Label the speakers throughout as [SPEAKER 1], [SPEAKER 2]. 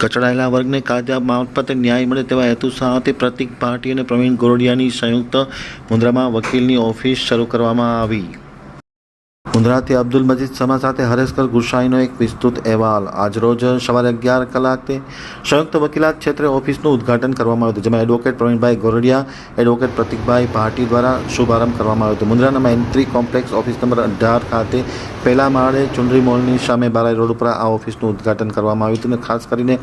[SPEAKER 1] કચડાયેલા વર્ગને કાયદા મારફતે ન્યાય મળે તેવા હેતુ સાથે પ્રતિક ભાટી અને પ્રવીણ ગોરડિયાની સંયુક્ત મુન્દ્રામાં વકીલની ઓફિસ શરૂ કરવામાં આવી. મુન્દ્રાથી અબ્દુલ મજીદ સમા સાથે હરેશકર ગુસાઈનો એક વિસ્તૃત અહેવાલ. આજરોજ સવારે અગિયાર કલાકે સંયુક્ત વકીલાત ક્ષેત્રે ઓફિસનું ઉદ્ઘાટન કરવામાં આવ્યું હતું, જેમાં એડવોકેટ પ્રવીણભાઈ ગોરડિયા, એડવોકેટ પ્રતિકભાઈ ભાટી દ્વારા શુભારંભ કરવામાં આવ્યો હતો. મુન્દ્રાના એન્ટ્રી કોમ્પ્લેક્સ ઓફિસ નંબર અઢાર ખાતે પહેલા માળે ચુંડરી મોલની સામે બારાઈ રોડ ઉપર આ ઓફિસનું ઉદ્ઘાટન કરવામાં આવ્યું હતું અને ખાસ કરીને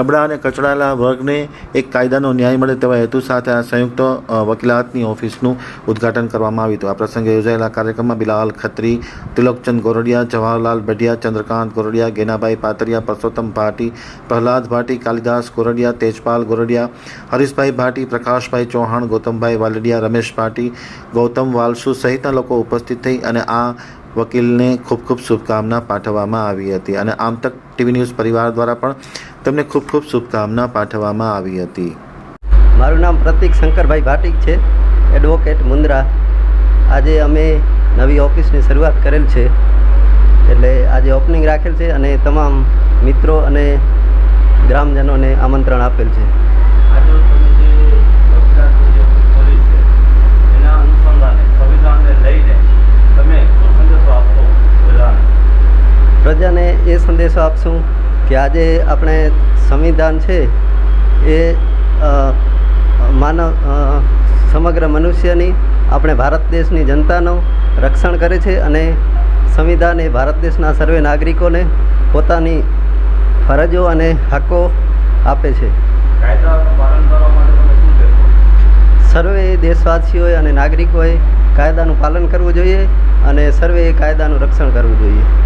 [SPEAKER 1] નબળા અને કચડાયેલા વર્ગને એક કાયદાનો ન્યાય મળે તેવા હેતુ સાથે આ સંયુક્ત વકીલાતની ઓફિસનું ઉદ્ઘાટન કરવામાં આવ્યું હતું. આ પ્રસંગે યોજાયેલા કાર્યક્રમમાં બિલાલ ખત્રી તિલકચંદ ગોરડિયા, જવાહરલાલ બઢિયા ચંદ્રકાંત ગોરડિયા, ગેનાભાઈ પાતરિયા, પરસોત્તમ ભાટી, પ્રહલાદ ભાટી, કાલિદાસ ગોરડિયા, તેજપાલ ગોરડિયા, હરીશભાઈ ભાટી, પ્રકાશભાઈ ચૌહાણ, ગૌતમભાઈ વાલડિયા, રમેશ ભાટી, ગૌતમ વાલસુ સહિતના લોકો ઉપસ્થિત થઈ અને આ વકીલને ખૂબ ખૂબ શુભકામના પાઠવવામાં આવી હતી. અને આમ તક ટીવી ન્યૂઝ પરિવાર દ્વારા પણ તેમને ખૂબ ખૂબ શુભકામના પાઠવવામાં આવી હતી.
[SPEAKER 2] મારું નામ પ્રતિક શંકરભાઈ ભાટિક છે, એડવોકેટ મુન્દ્રા. આજે અમે નવી ઓફિસની શરૂઆત કરેલ છે. એટલે આજે ઓપનિંગ રાખેલ છે અને તમામ મિત્રો અને ગ્રામજનોને આમંત્રણ આપેલ છે. પ્રજાને એ સંદેશો આપશું કે આજે આપણે સંવિધાન છે એ માનવ સમગ્ર મનુષ્યની આપણે ભારત દેશની જનતાનો રક્ષણ કરે છે અને સંવિધાન એ ભારત દેશના સર્વે નાગરિકોને પોતાની ફરજો અને હકો આપે છે? સર્વે દેશવાસીઓએ અને નાગરિકોએ કાયદાનું પાલન કરવું જોઈએ અને સર્વે કાયદાનું રક્ષણ કરવું જોઈએ.